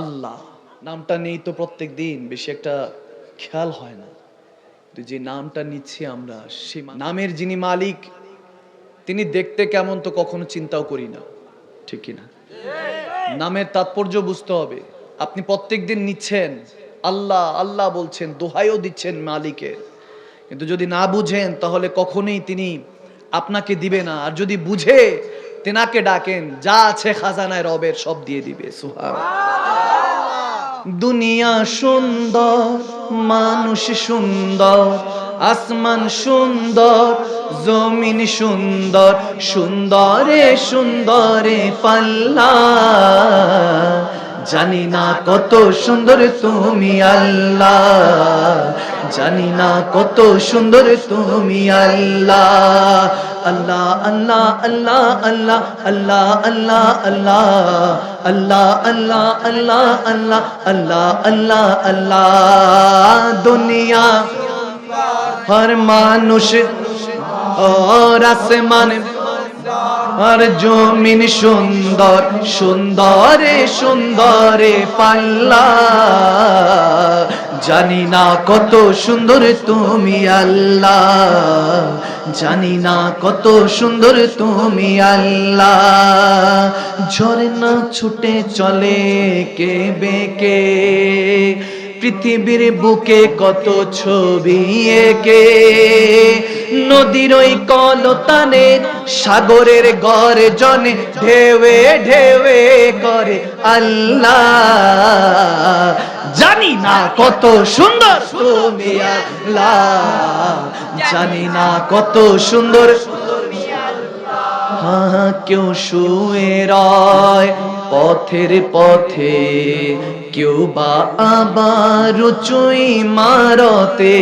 আল্লাহ। নামটা নেই তো প্রত্যেক দিন, বেশি একটা খেয়াল হয় না। যে নামটা নিচ্ছি আমরা সে নামের যিনি মালিক, তিনি দেখতে কেমন তো কখনো চিন্তাও করি না। ঠিক কি না নামের তাৎপর্য বুঝতে হবে। আপনি প্রত্যেক দিন নিচ্ছেন, আল্লাহ আল্লাহ বলছেন, দোহাইও দিচ্ছেন মালিকের কিন্তু যদি না বুঝেন, তাহলে কখনোই তিনি আপনাকে দিবে না। আর যদি বুঝে, তেনাকে ডাকেন, যা আছে খাজানায় রবের সব দিয়ে দিবে। সুহান দুনিয়া সুন্দর মানুষ সুন্দর আসমান সুন্দর জমিন সুন্দর সুন্দরে সুন্দরে পাল্লা। জানি না কত সুন্দর তুমি আল্লাহ জানি না কত সুন্দর তুমি আল্লাহ আল্লাহ আল্লাহ আল্লাহ আল্লাহ আল্লাহ আল্লাহ আল্লাহ আল্লাহ আল্লাহ আল্লাহ আল্লাহ আল্লাহ আল্লাহ আল্লাহ দুনিয়া হর মানুষ और आसमान আর জমিন সুন্দর, সুন্দরে সুন্দরে পাল্লা। জানি না কত সুন্দর তুমি আল্লাহ। জানি না কত সুন্দর তুমি আল্লাহ। ঝরনা ছুটে চলে কে বেকে? পৃথিবীর বুকে কত ছবি একে? নদীর ওই কলতানে, সাগরের গড়ে জনে ঢেউে ঢেউে করে আল্লাহ। জানি না কত সুন্দর তুমি আল্লাহ। জানি না কত সুন্দর কেউ শুয়ে রয় পথের পথে। কেউ বা আবার উঁচুই মারতে,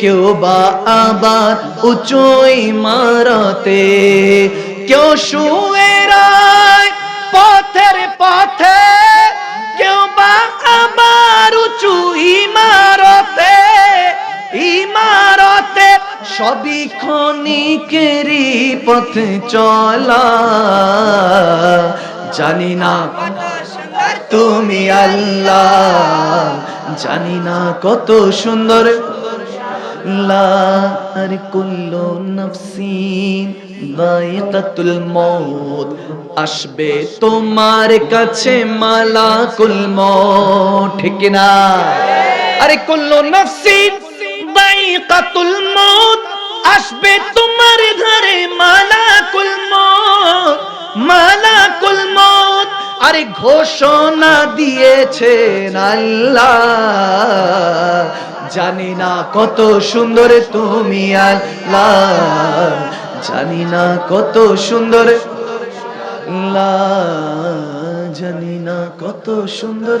কেউ বা আবার উঁচুই মারতে। কেউ শুয়ে রয় পথের পথে সবই ক্ষণিকেরই পথে চলা। জানি না তুমি আল্লাহ, জানি না কত সুন্দর। লার কুল্লু নফসিন দায়িকাতুল মউত, আসবে তোমার কাছে মালাকুল মউত। ঠিক না আরে কুল্লু নফসিন দায়িকাতুল মউত, আসবে তোমার ঘরে মালাকুল মউত মালাকুল মউত। আরে ঘোষণা দিয়েছেন আল্লাহ। জানি না কত সুন্দর তুমি আল্লাহ। জানি না কত সুন্দর আল্লাহ। জানি না কত সুন্দর